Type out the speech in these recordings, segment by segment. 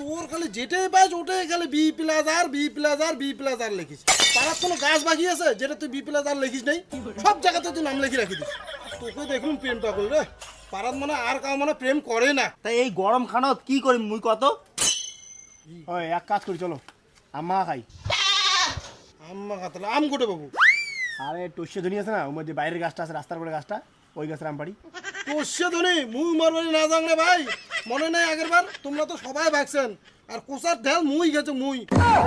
তোর খালি যেটাই পাস ওটাই খালি বি প্লাস আর বি প্লাস আর বি প্লাস আর লিখিস। পাড়ার কোনো গাছ বাকি আছে যেটা তুই বি প্লাস আর লিখিস নাই? সব জায়গাতে তুই নাম লিখে রাখি দিস তোকে দেখুন প্রেম পাগল রে। পাড়ার মানে আর কাউ মানে প্রেম করে না। তাই এই গরম খানত কি করি মুই কত? ওই এক কাজ করি চলো। আম্মা খাই। আম্মা খাতলা আম গোটে বাবু আরে টসে ধনি আছে না? ওর মধ্যে বাইরের গাছটা আছে রাস্তার পরে গাছটা ওই গাছের আম পাড়ি। তোষে ধনি মুই মারবারি না জানলে ভাই। মনে নাই আগের বার তোমরা তো সবাই ভাগছেন আর কোচার ঢেল মুই গেছে, মুই।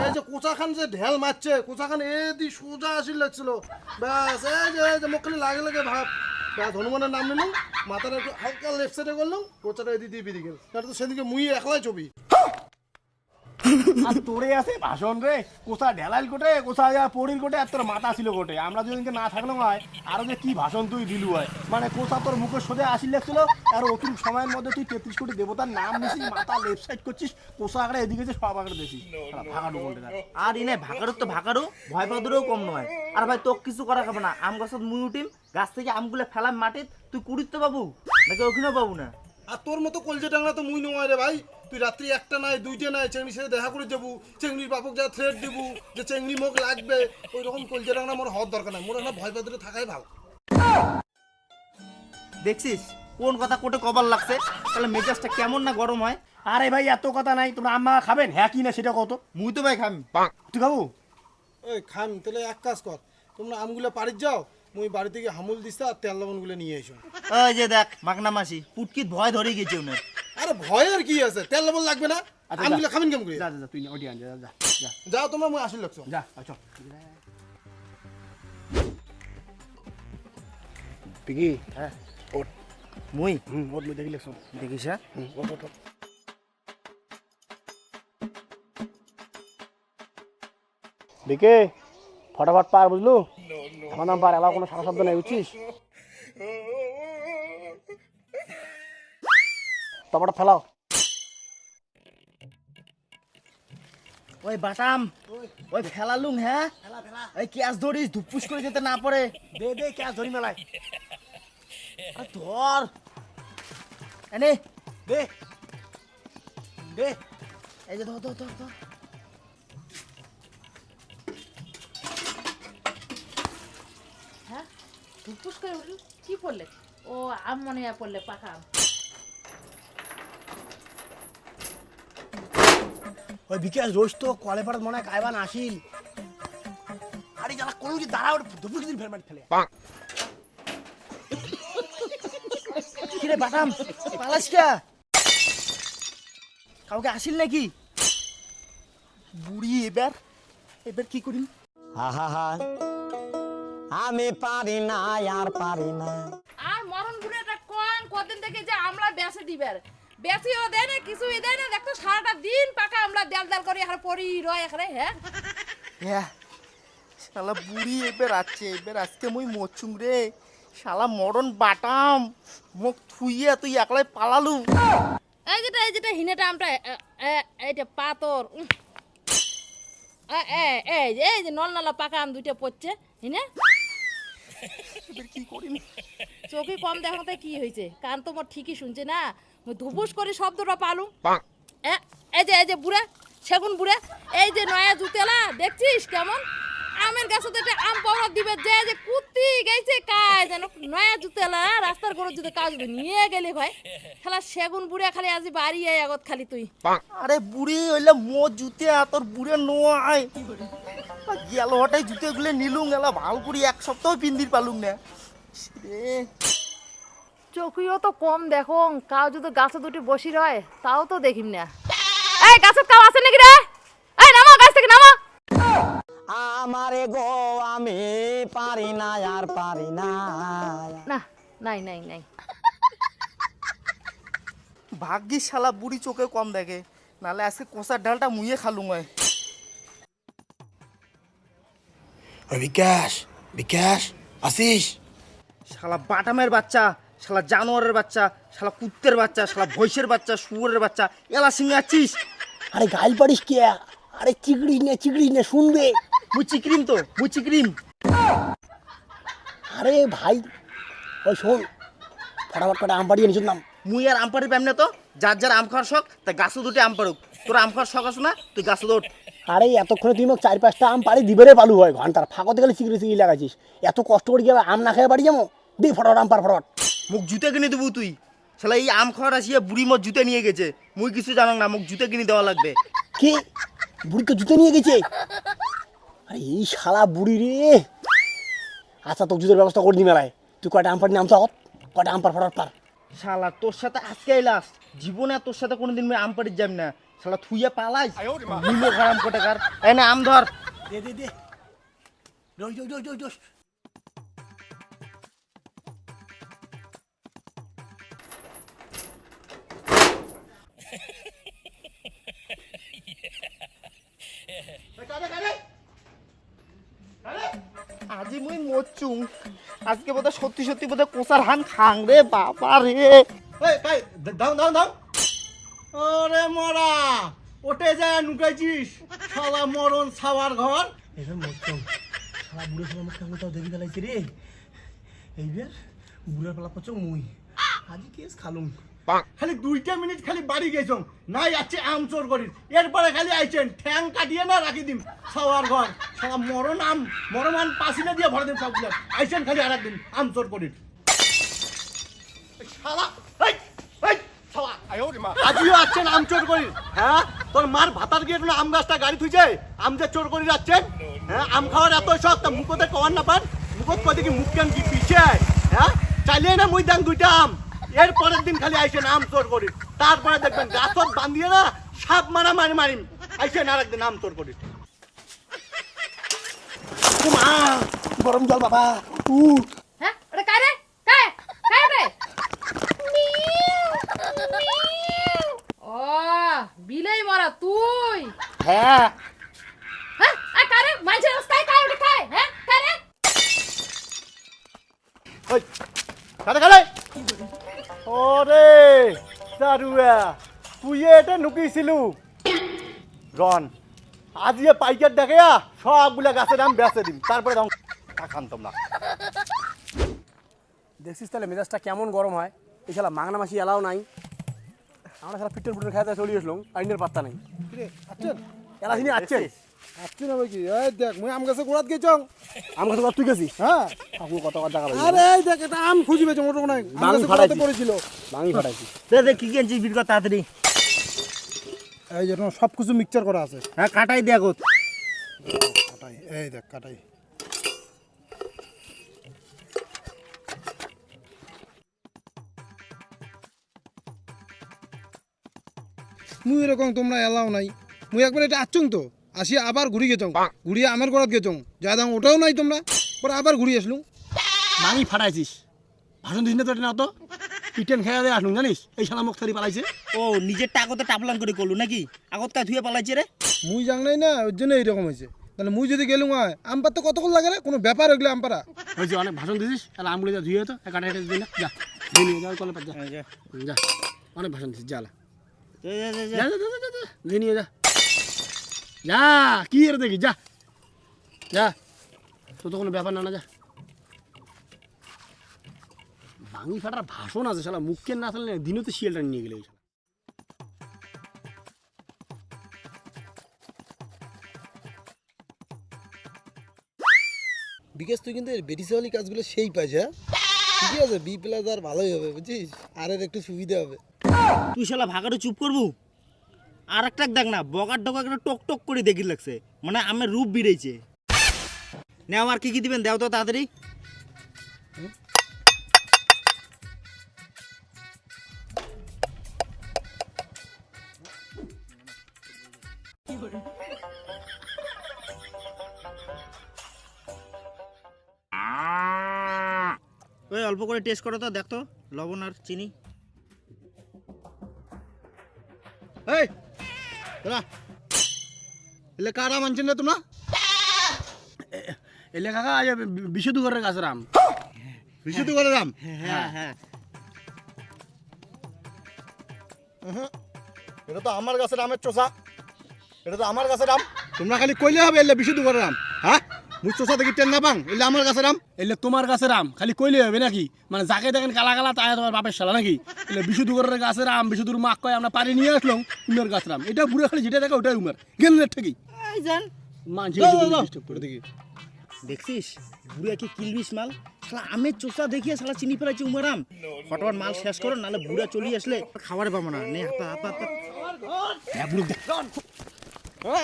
এই যে কোচা খান যে ঢেল মারছে কোচা খান এ দি সোজা আসির লাগছিল। ব্যাস, এই যে এই যে, মুখ খালি লাগে লাগে ভাব। ব্যাস, হনুমানের নাম নিলাম, মাথাটা একটু হালকা লেফট সাইডে করলাম কোচাটা এদিকে দিয়ে বেরিয়ে গেল। তো সেদিকে মুই একলাই ছবি আর তোরে আছে ভাষণ রে কোথা ঢেলাইল কোটে কোথা যা পড়ির কোটে আর তোর মাথা ছিল কোটে। আমরা যেদিনকে না থাকলাম হয় আরও যে কি ভাষণ তুই দিলু হয়। মানে কোথা তোর মুখের সোজা আসিল লাগছিল আর অতিরিক্ত সময়ের মধ্যে তুই তেত্রিশ কোটি দেবতার নাম নিছিস মাথা লেফট সাইড করছিস কোথা আগে এদিকে যে সব আগে দেখছিস ভাগা ডুবনটা আর ইনে ভাকারও তো ভাকারও ভয় পাদুরেও কম নয়। আর ভাই তোক কিছু করা খাবে না। আম গাছত মুই উঠিম গাছ থেকে আমগুলো ফেলাম মাটিত তুই কুড়িত তো পাবু নাকি ওখানেও পাবু না? আর তোর মতো কলজে টাংরা তো মুই নয় রে ভাই। তুই রাত্রি একটা নাই দুইটা নাই চেংড়ির সাথে দেখা করে যাব। চেংড়ির বাপক যা থ্রেড দেবো যে চেংড়ি মুখ লাগবে ওই রকম কলজে টাংরা মোর হওয়ার দরকার নাই। মোর না ভয় পাদরে থাকাই ভালো। দেখছিস কোন কথা কোটে কবার লাগছে? তাহলে মেজাজটা কেমন না গরম হয়? আরে ভাই এত কথা নাই তোমরা আম্মা খাবেন? হ্যাঁ কি না সেটা কত মুই তো ভাই খামি। তুই খাব? ওই খান তাহলে এক কাজ কর। তোমরা আমগুলো বাড়ির যাও মুই বাড়ি থেকে হামুল দিস্তা আর তেল লবণগুলো নিয়ে এসো ওই যে দেখ মাগনা মাসি পুটকিত ভয় ধরে গেছে উনার আরে ভয়ের কি আছে? তেল লবণ লাগবে না? আচ্ছা, আমগুলো খাবেন কেমন করে? যা যা তুই ওটি আন যা যা, যা। যা যাও মুই আসিল লাগছো যা আচ্ছা পিকি হ্যাঁ। ওট মুই? হুম ওট মই দেখি লেখছো দেখিস হ্যাঁ? হুম ওট ওট ওট। ফটাফট পার বুঝলু? এখন নাম পার এলাকা কোনো সারা শব্দ নেই বুঝছিস? টপাটা ফেলাও। ওই বাটাম ওই ফেলালুম হ্যাঁ? এই ক্যাশ ধরিস ধুপুস করে যেতে না পারে। দে দে ক্যাশ ধরি মেলায়। ধর। এনে। দে দে। এই যে ধর ধর ধর ধর। করে উঠল। কি পড়লে? ও আম মনে হয় পড়লে পাকা আম। ওই বিকাশ রোজ তো কলে পাড়াত মনে হয় কাইবান আসিল। আরে যারা কোনো দাঁড়া ওটা দুপুর দিন ফের মারি ফেলে? কিরে বাটাম পালাস কে? কাউকে আসিল নাকি? বুড়ি এবার এবার কি করি আহা আমি পারি না আর পারি না। আর মরণ বুড়েটা কোন কদিন থেকে যে আমরা বেসে দিবার? বেশিও দেয় না কিছুই দেয় না। দেখতো সারাটা দিন পাকা আমরা দেল দেল করে এখানে পড়ি রয় এখানে হ্যাঁ? হ্যাঁ শালা বুড়ি এবার আছে এবার আজকে মুই মরছুম রে। শালা মরণ বাটাম মুখ থুইয়ে তুই একলাই পালালু। এই যেটা এই যেটা হিনেটা আমরা এইটা পাতর উম। এ, এ, এই যে এই যে নল নলা পাকা আম দুইটা পড়ছে হিনে? কি চোখে কম দেখাতে কি হয়েছে? কান তো মোর ঠিকই শুনছে না। মুই ধুপুস করে শব্দটা পালুম। এই যে এই যে বুড়া সেগুন বুড়া এই যে নয়া জুতেলা দেখছিস কেমন? আমের গাছে তো একটা আম পাওয়া দিবে যে যে কুত্তি গেছে কাজ যেন নয়া জুতেলা রাস্তার গরু যদি কাজ নিয়ে গেলে ভাই। খেলা সেগুন বুড়া খালি আজি বাড়ি আগত খালি তুই। আরে বুড়ি হইলে মো জুতে তোর বুড়ে নয় গেল হটাই জুতে গুলো নিলুম এলা ভালো করি এক সপ্তাহ পিন্দির পালুম না। চোখেও তো কম দেখো কাউ যদি গাছে দুটি বসি রয় তাও তো দেখিম না। এই গাছের কাউ আছে নাকি রে? এই নামো গাছ থেকে নামো। আমারে গো আমি পারি না আর পারি না। না নাই নাই নাই। ভাগ্যিস শালা বুড়ি চোখে কম দেখে নালে আজকে কোষার ডালটা মুইয়ে খালুম হয়। ওই বিকাশ বিকাশ আসিস। শালা বাটামের বাচ্চা শালা জানোয়ারের বাচ্চা শালা কুত্তের বাচ্চা শালা ভৈষের বাচ্চা শুয়োরের বাচ্চা এলা সিংহে আছিস? আরে গাল পারিস কে আরে চিকড়ি নে চিকড়ি নে শুনবে? মুই চিক্রিম তো মুই চিক্রিম। আরে ভাই ওই শোন ফটাফট করে আম পাড়িয়ে নিচুর নাম মুই আর আম পারি পাম না তো? যার যার আম খাওয়ার শখ তা গাছও দুটো আম পারুক তোর আম খাওয়ার শখ আছে না? তুই গাছে দৌড় আরে এতক্ষণে তুই মোক চার পাঁচটা আম পারি দিবে রে পালু হয় ঘণ্টার ফাঁকতে গেলে চিকড়ি চিকড়ি লাগাইছিস। এত কষ্ট করে গিয়ে আম না খেয়ে বাড়ি যাব? দি ফটর আম পার ফটর মুখ জুতে কিনে দেবো তুই। শালা এই আম খাওয়ার আসিয়া বুড়ি মোর জুতে নিয়ে গেছে। মুই কিছু জানো না মুখ জুতে কিনে দেওয়া লাগবে। কি? বুড়িকে জুতে নিয়ে গেছে? আরে এই শালা বুড়ি রে। আচ্ছা তোর জুতের ব্যবস্থা করে দি মেলায়। তুই কয়টা আম পারি নাম তো কয়টা আম পার ফটর পার শালা তোর সাথে আজকে লাস্ট জীবনে তোর সাথে কোনোদিন আমি আম পাড়ির যাবি না। শালা থুইয়া পালাই মূল্য খারাম কোটাকার। এনে না আম ধর। দে দে দে। রই রই রই রই মুই আজকে বোধহয় সত্যি সত্যি বোধহয় কোসার হান খাং রে বাবা রে। দাও দাও দাও। ওরে মরা ওটে যা নুকাইছিস শালা মরণ ছাওয়ার ঘর। এবার মরতাম শালা বুড়ো শালা মুখটা কোথাও দেখি ফেলাইছে রে। এইবার বুড়ার পালা পচ মুই। আজি কেস খালুম। খালি দুইটা মিনিট খালি বাড়ি গেছম নাই আছে আম চোর করিস এরপরে খালি আইছেন ঠ্যাং কাটিয়ে না রাখি দিম ছাওয়ার ঘর। মরণ আম পাসিনা দিয়ে ভরে দিন সবগুলো। আইছেন খালি আর একদিন আম চোর শালা শালা আজিও আছেন আম চোর করি। হ্যাঁ? তোর মার ভাতার গিয়ে আম গাছটা গাড়ি থুইছে? আম যে চোর করি যাচ্ছেন? হ্যাঁ? আম খাওয়ার এত শখ তা মুখতে কওয়ার না পান? মুখত কয় দেখি মুখ কেন কি পিছে? হ্যাঁ? চালিয়ে না মুই দাং দুইটা আম। এর পরের দিন খালি আইসেন আম চোর করি। তারপরে দেখবেন গাছত বান্ধিয়ে না সাপ মারা মারি মারিম। আইসেন আর একদিন আম চোর করি। মা গরম জল বাবা উ হ্যাঁ ওটা কারে কায় কায় রে ও বিলাই মরা তুই হ্যাঁ হ্যাঁ আর কারে মাঝে রাস্তায় কায় ওটা কায় হ্যাঁ কারে ওই খালে খালে ওরে দারুয়া তুই এটা নুকিয়েছিলু রন আজ ইয়ে পাইকার দেখে সবগুলা গাছের দাম বেচে দিম তারপরে রং খান তোমরা। দেখছিস তাহলে মেজাজটা কেমন গরম হয়? এই শালা মাংনা মাসি এলাও নাই। আমরা শালা পিটের পুটের খাইতে চলে আসলাম আইনের পাত্তা নাই। এলা যিনি আছে আসছি না কি? এই দেখ মুই আম গাছে গোড়াত গেছং আম কথা তুই গেছিস? হ্যাঁ। আপনি কত কথা দেখা আরে এই দেখ এটা আম খুঁজি পেয়েছে মোটর নাই আম বাঙি গাছে। গোড়াতে পড়েছিল। ভাঙি ফাটাইছি দে দে কি কিনছিস বিট কর তাড়াতাড়ি? এই যে সব কিছু মিক্সচার করা আছে। হ্যাঁ কাটাই দেখো কাটাই এই দেখ কাটাই। মুই এরকম তোমরা এলাও নাই। মুই একবার এটা আসছং তো আসি আবার ঘুরি গেছং। ঘুরিয়ে আমের গড়াত গেছং। যা দাম ওটাও নাই তোমরা পরে আবার ঘুরি আসলুম। ভাঙি ফাটাইছিস। ভাষণ দিস না তো এটা না তো। পিটেন খেয়ে দিয়ে আসলুম জানিস? এই শালা মুখ থারি পালাইছে। ও নিজের টাকতে টাপলাম করে করলু নাকি? আগত কা ধুয়ে পালাইছে রে। মুই জাং নাই না ওর জন্য এইরকম হয়েছে। তাহলে মুই যদি গেলুম হয় আম পার তো কতক্ষণ লাগে রে? কোনো ব্যাপার হইলে আম পারা হয়েছে অনেক ভাষণ দিছিস তাহলে আমগুলো যা ধুয়ে তো কাটা হেঁটে দিই না যা ধুয়ে নিয়ে যা ওই কলে যা। যা। অনেক ভাষণ দিছিস যা যা যা যা যা, যা যা ধুয়ে নিয়ে যা। যা কি এর দেখি যা। যা। তো তো কোনো ব্যাপার না না যা। ভাঙি ফাটার ভাষণ আছে শালা। মুখকে না থাকলে দিনও তো শিয়ালটা নিয়ে গেলে শালা। বিকাশ তুই কিন্তু বেটিসওয়ালি কাজগুলো সেই পাইছ হ্যাঁ? ঠিকই আছে বি প্লাস আর ভালোই হবে বুঝছিস? আর এর একটু সুবিধা হবে। তুই শালা ভাগারে চুপ করবু? আর একটা দেখ না বগার ডগা একটা টক টক করে দেখি লাগছে। মানে আমের রূপ বেড়েছে নেও আর কি কি দিবেন? দেও তো তাড়াতাড়ি। ওই অল্প করে টেস্ট করো তো দেখ লবণ আর চিনি। এই এলে কারা মানছেন না তোমরা? এলে কাকা আজ বিশুদ্ধ ঘরের কাছে রাম। বিশুদ্ধ করে দাম হ্যাঁ হ্যাঁ এটা তো আমার কাছে রামের চোষা। এটা তো আমার কাছে রাম। তোমরা খালি কইলে হবে এলে বিশুদ্ধ করে রাম। মুই চোষা দেখি টেন না পাং? এলে আমার কাছে রাম। এলে তোমার গাছের আম খালি কইলে হবে নাকি? মানে যাকে দেখেন কালা কালা তাই তোমার বাপের শালা নাকি? এলে মাক কয় আমরা পানি নিয়ে আসলাম উমের গাছের আম এটা বুড়ে খালি যেটা দেখে ওটাই উমের। দেখছিস? বুড়িয়া কি কিলবিস মাল। শালা আমের চোষা দেখিয়ে শালা চিনি ফেলাইছে উমারাম ফটোফট মাল শেষ করো নাহলে বুড়া চলে আসলে খাবার পাবো না।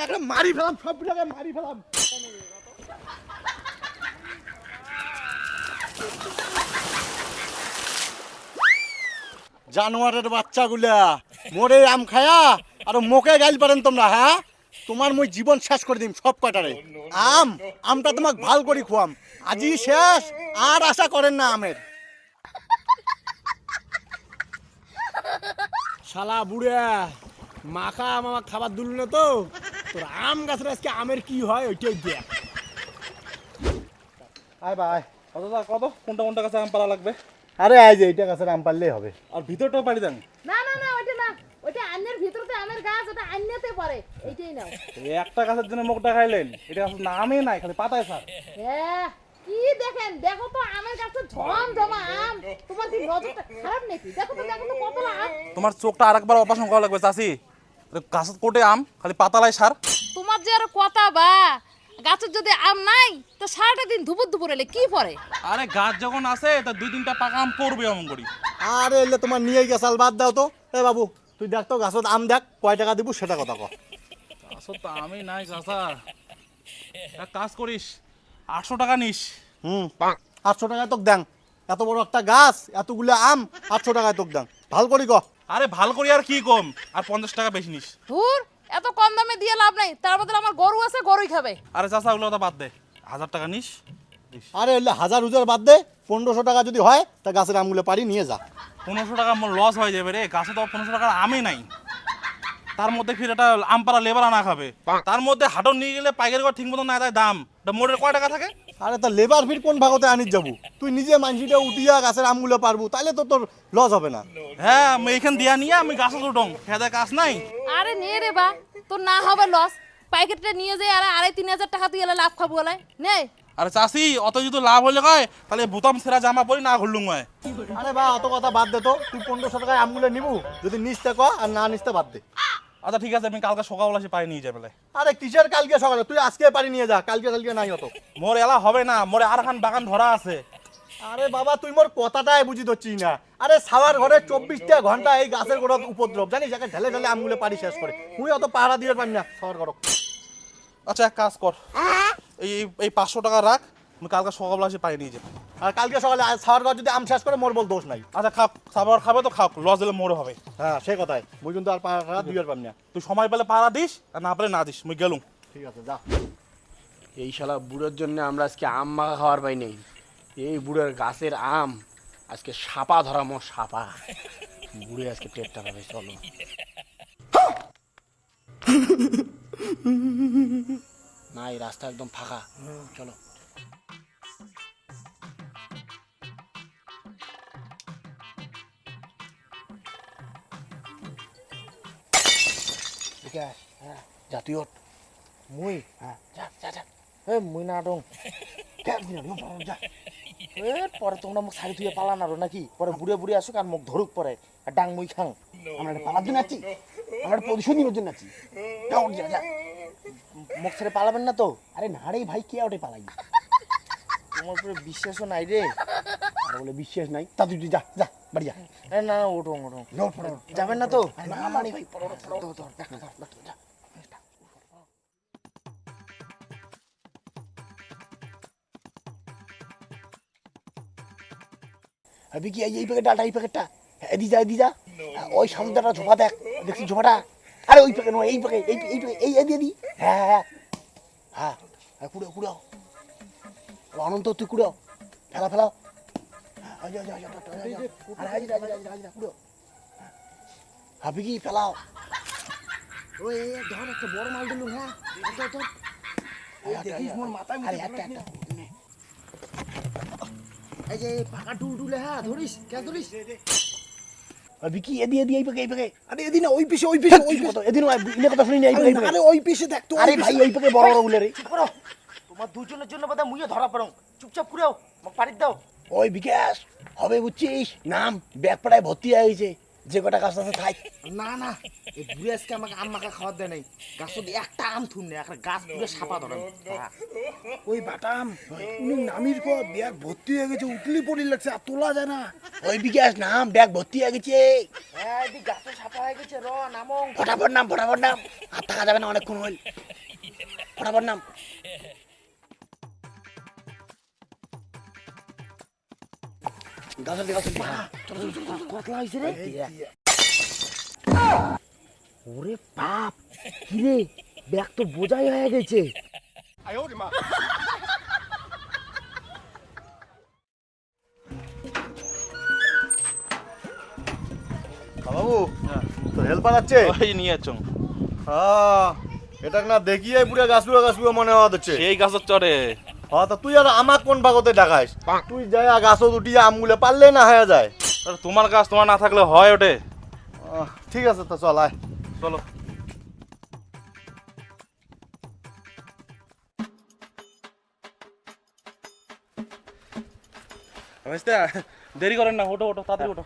একটা মারি ফেলাম সব মারি ফেলাম। জানোয়ারের বাচ্চাগুলা। মোরে আম খায়া আর মোকে গাইল পারেন তোমরা হ্যাঁ? তোমার মই জীবন শেষ করে দিম সব কটারে আম আমটা তোমাক ভালো করি খুয়াম। আজি শেষ আর আশা করেন না আমের। শালা বুড়া মাখা আম আমার খাবার দিল না তো? তোর আম গাছের আজকে আমের কি হয় ওইটাই দেখ। আয় ভাই কত কত? কোনটা কোনটা কাছে আম পালা লাগবে? আরে আই যে এইটা গাছের আম পারলেই হবে। আর ভিতরটাও পারি দেন। না না না ওইটা না। ওইটা আন্যের ভিতরতে আমের গাছ ওটা আন্যতে পড়ে। এইটাই নাও। এই একটা গাছের জন্য মুখটা খাইলেন এটা গাছের নামই নাই খালি পাতায় স্যার হ্যাঁ কি দেখেন? দেখো তো আমের গাছে ঝম ঝমা আম। তোমার কি নজরটা খারাপ নাকি? দেখো তো দেখো তো কতলা আম। তোমার চোখটা আরেকবার অপারেশন করা লাগবে চাষি গাছত কোটে আম খালি পাতালাই সার। তোমার যে আর কথা বা। গাছের যদি আম নাই তো সারাটা দিন ধুপুর দুপুর এলে কি পরে? আরে গাছ যখন আছে তা দুই তিনটা পাকা আম পড়বে এমন করি। আরে এলে তোমার নিয়ে গেছাল বাদ দাও তো। এ বাবু তুই দেখ তো গাছত আম দেখ কয় টাকা দিব সেটা কথা কহ গাছত তো আমি নাই চাষা এক কাজ করিস আটশো টাকা নিস। হুম আটশো টাকায় তোক দেন এত বড় একটা গাছ এতগুলো আম আটশো টাকায় তোক দেন ভালো করি ক। আরে ভালো করি আর কি কম আর পঞ্চাশ টাকা বেশি নিস। ধুর এত কম দামে দিয়ে লাভ নাই। তার বদলে আমার গরু আছে গরুই খাবে। আরে চাচা ওগুলো তো বাদ দে। হাজার টাকা নিস আরে ওই হাজার হুজার বাদ দে। পনেরোশো টাকা যদি হয় তা গাছের আমগুলো পারি নিয়ে যা। পনেরোশো টাকা আমার লস হয়ে যাবে রে। গাছে তো পনেরোশো টাকার আমই নাই। তার মধ্যে ফির একটা আম পাড়া লেবার আনা খাবে। তার মধ্যে হাটন নিয়ে গেলে পাইকারি ঠিক মতো না দেয় দাম। তা মোটের কয় টাকা থাকে? আরে তা লেবার ফির কোন ভাগতে আনিস যাব? তুই নিজে মানসিটা উঠিয়া গাছের আমগুলো পারব তাহলে তো তোর লস হবে না। হ্যাঁ আমি এইখান দিয়া নিয়ে আমি গাছে উঠং খেতে কাজ নাই। আরে নিয়ে রে বা তোর না হবে লস। প্যাকেটটা নিয়ে যাই আর আড়াই তিন হাজার টাকা তুই এলে লাভ খাব বলে নে। আরে চাষি অত যদি লাভ হলে কয় তাহলে বুতাম সেরা জামা পরি না ঘুরলুম হয় আরে বা অত কথা বাদ দে তো। তুই পনেরোশো টাকায় আমগুলো নিবু। যদি নিচতে ক আর না নিচতে বাদ দে। আচ্ছা ঠিক আছে আমি কালকে সকালবেলা সে পাই নিয়ে যাবে আরে কিসের কালকে সকালে? তুই আজকে পারি নিয়ে যা কালকে কালকে নাই অত। মোর এলা হবে না মোরে আর খান বাগান ধরা আছে। আরে বাবা তুই মোর কথাটাই বুঝি ধরছিস না। আরে সাওয়ার ঘরে চব্বিশটা ঘণ্টা এই গাছের গোড়াত উপদ্রব। জানিস যাকে ঢেলে ঢেলে আমগুলো পারি শেষ করে। তুই অত পাহারা দিয়ে পারি না সাওয়ার ঘর আচ্ছা এক কাজ কর। এই এই- পাঁচশো টাকা রাখ কালকে সকাল সে পাই নিয়ে যাব। আর কালকে সকালে সাবার ঘর যদি আম শেষ করে মোর বল দোষ নাই। আচ্ছা খাপ খাবার খাবে তো খাও। লস দিলে মোর হবে। হ্যাঁ সে কথাই। মুই কিন্তু আর পাহারা দুই আর পারি না। তুই সময় পেলে পাড়া দিস আর না পেলে না দিস। মুই গেলুম। ঠিক আছে যা। এই শালা বুড়োর জন্য আমরা আজকে আম মাখা খাওয়ার পাই নেই। এই বুড়োর গাছের আম আজকে সাপা ধরা মোর সাপা। বুড়ে আজকে পেটটা পাবে চলো। না এই রাস্তা একদম ফাঁকা। চলো। আছে হ্যাঁ জাতীয় মুই হ্যাঁ যা যা যা। এ মুই না ডং এ পরে তোমরা মুখ শাড়ি ধুয়ে পালান আরও নাকি পরে বুড়ে বুড়ে আসুক আর মুখ ধরুক পরে আর ডাং মুই খাং আমরা একটা পালার জন্য আছি। আমরা একটা প্রতিশোধ নিবার জন্য আছি। যাও, যা, যা। মুখ ছেড়ে পালাবেন না তো? আরে না রে ভাই কে ওটে পালাই? তোমার উপরে বিশ্বাসও নাই রে আর বলে বিশ্বাস নাই তা তুই যা যা বাড়ি যা আরে না না ওঠো ওঠো যাবেন না তো না মানে ভাই যা কি এই এই প্যাকেট ডালটা এই প্যাকেটটা এদি যা এদি যা ওই সামুদ্রটা ঝোপা দেখ দেখছি ঝোপাটা আরে ওই প্যাকেট নয় এই প্যাকেট এই এই এই এদি এদি হ্যাঁ হ্যাঁ হ্যাঁ হ্যাঁ কুড়াও কুড়াও অনন্ত তুই কুড়াও ফেলা ফেলাও হাবি কি ফেলাও ওই ধর একটা বড় মাল দিলুম হ্যাঁ দেখিস মোর মাথায়। এই যে পাকা ডুল ডুলে হ্যাঁ ধরিস কে ধরিস এদি এদি এই পাকে এই পাকে আরে এদি ওই পিছে ওই পিছে ওই পিছে এদি না কথা শুনি না এই পাকে আরে ওই পিছে দেখ তো আরে ভাই ওই পাকে বড় বড়গুলো রে তোমার দুজনের জন্য বোধহয় মুইও ধরা পড়ং চুপচাপ মোক পারি দাও। ওই বিকাশ হবে বুঝছিস? নাম ব্যাগ পাড়ায় ভর্তি হয়ে গেছে। যে কটা গাছ আছে থাক না না এই বুড়ি আজকে আমাকে আম মাখা খাওয়ার দেয় নাই। গাছত একটা আম থুন না একটা গাছ পুরো সাপা ধরে। ওই বাটাম উনি নামির পর ব্যাগ ভর্তি হয়ে গেছে উঠলি পড়ি লাগছে আর তোলা যায় না। ওই বিকাশ নাম ব্যাগ ভর্তি হয়ে গেছে। হ্যাঁ গাছে সাপা হয়ে গেছে র নামং। ফটাফট নাম ফটাফট নাম। আর থাকা যাবে না অনেকক্ষণ হল ফটাফট নাম। চলো চলো। কতলা হয়েছে রে ওরে বাপ কিরে ব্যাগ তো বোঝাই হয়ে গেছে বাবু তো হেল্পার আছে ওই নিয়ে যাচ্ছ হ্যাঁ এটা না দেখিয়ে পুরো গাছ পুরো গাছ পুরো মনে হওয়া হচ্ছে সেই গাছের চরে হ্যাঁ তা তুই আর আমার কোন ভাগতে ডাকাইস? তুই যাই গাছত উঠিয়ে আমগুলো পারলে না হয়ে যায়। তোমার গাছ তোমার না থাকলে হয় ওটে। ঠিক আছে তো চল আয়। চলো। দেরি করেন না ওটো ওটো তাড়াতাড়ি ওটো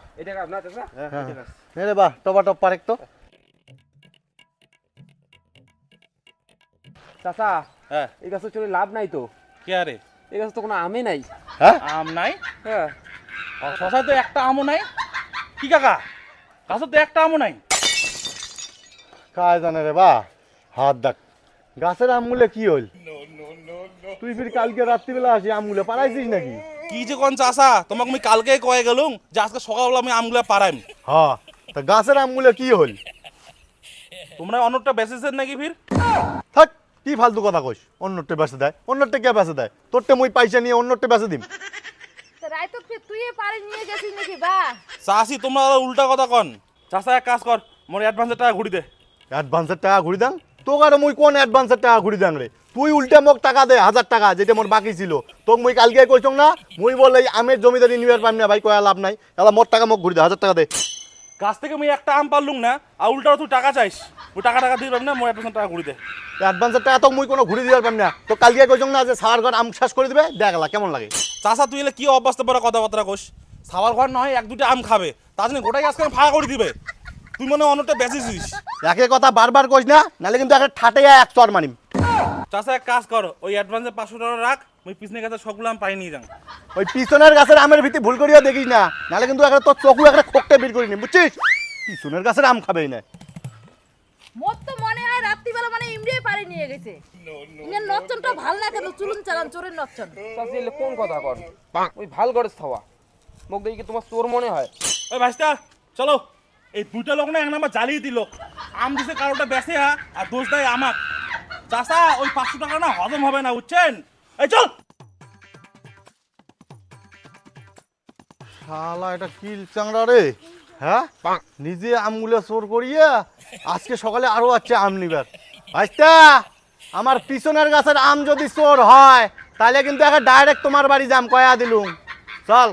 নে রে বা টপা টপ পারেক তো। চাচা হ্যাঁ। এই গাছের চলে লাভ নাই তো। কে আরে? এই গাছে তো কোনো আমে নাই। হ্যাঁ? আম নাই? হ্যাঁ। শশায় তো একটা আমও নাই? কি কাকা? গাছের তো একটা আমও নাই? কায় জানে রে বা? হাত দেখ। গাছের আমগুলো কি হল তুই ফির কালকে রাত্রিবেলা আসি আমগুলো পারাইছিস নাকি? কি যে কোন চাষা? তোমাকে আমি কালকে কয়ে গেলুম যে আজকে সকালবেলা আমি আমগুলা পারাইম হ্যাঁ তা গাছের আমগুলো কি হল তোমরা অন্যটা বেচেছেন নাকি ফির? থাক কি ফালতু কথা কইস? অন্যটা বেঁচে দেয়। অন্যটা কে বেঁচে দেয়? তোরটে মই পয়সা নিয়ে অন্যটা বেঁচে দিম। তা রাইতো তুই পারে নিয়ে গেছিস নাকি বা? চাষি তোমরা উল্টা কথা কন। চাষা এক কাজ কর মোর অ্যাডভান্সের টাকা ঘুরি দে। অ্যাডভান্সের টাকা ঘুরি দাং তোকে আর মই কোন অ্যাডভান্সের টাকা ঘুরি দাং রে? তুই উল্টে মোক টাকা দে হাজার টাকা যেটা মোর বাকি ছিল। তোক মই কালকে কইছং না মই বলে এই আমের জমিদারি নিবার পাম না ভাই কয়া লাভ নাই। এলা মোর টাকা মোক ঘুরি দে হাজার টাকা দে। গাছ থেকে আমি একটা আম পারলুম না আর উল্টা তুই টাকা চাইস। ওই টাকা টাকা দিয়ে পারবি না মোর অ্যাডভান্সের টাকা ঘুরি দে। অ্যাডভান্সের টাকা তোক মই কোনো ঘুরি দিবার পাম না। তো কালকে কইছং না যে সার ঘর আম শেষ করে দিবে? দেখলা কেমন লাগে? চাষা তুই এলে কি অবস্থা পড়া কথাবার্তা কোস সাবার ঘর নয় এক দুটো আম খাবে। তার জন্য গোটাই গাছ ফাঁকা করে দিবে। তুই মনে হয় অন্যটা বেচেছিস একে কথা বারবার কইস না নালে কিন্তু একটা ঠাটে এক চর মানিম চাষা এক কাজ কর ওই অ্যাডভান্সে পাঁচশো টাকা রাখ ওই পিছনে গাছে সবগুলো আম পাই নিয়ে যান ওই পিছনের গাছের আমের ভিত্তি ভুল করিয়া দেখিস না। নালে কিন্তু একটা তোর চকু একটা খোকটে বের করি নি বুঝছিস? পিছনের গাছের আম খাবেই না। মোর তো মনে হয় রাত্রিবেলা মানে ইমড়িয়ে পারে নিয়ে গেছে। ইনের নচ্চনটা ভালো না কেন? চুলুন চালান চোরের নচ্চন চাচি এলে কোন কথা কর ওই ভালো করে থাওয়া। মোক দেখি কি তোমার চোর মনে হয়? ওই ভাইস্তা চলো। এই দুইটা লোক না এক নাম্বার জ্বালিয়ে দিল। আম দিছে কারোটা বেসে হা আর দোষ দেয় আমাক। চাষা ওই পাঁচশো টাকা না হজম হবে না বুঝছেন? এই চল! শালা এটা কিল চাংড়া রে? হ্যাঁ? নিজে আমগুলো চোর করিয়া আজকে সকালে আরও আছে আম নিবার। আচ্ছা আমার পিছনের গাছের আম যদি চোর হয় তাহলে কিন্তু একটা ডাইরেক্ট তোমার বাড়ি যাম কয়া দিলুম। চল।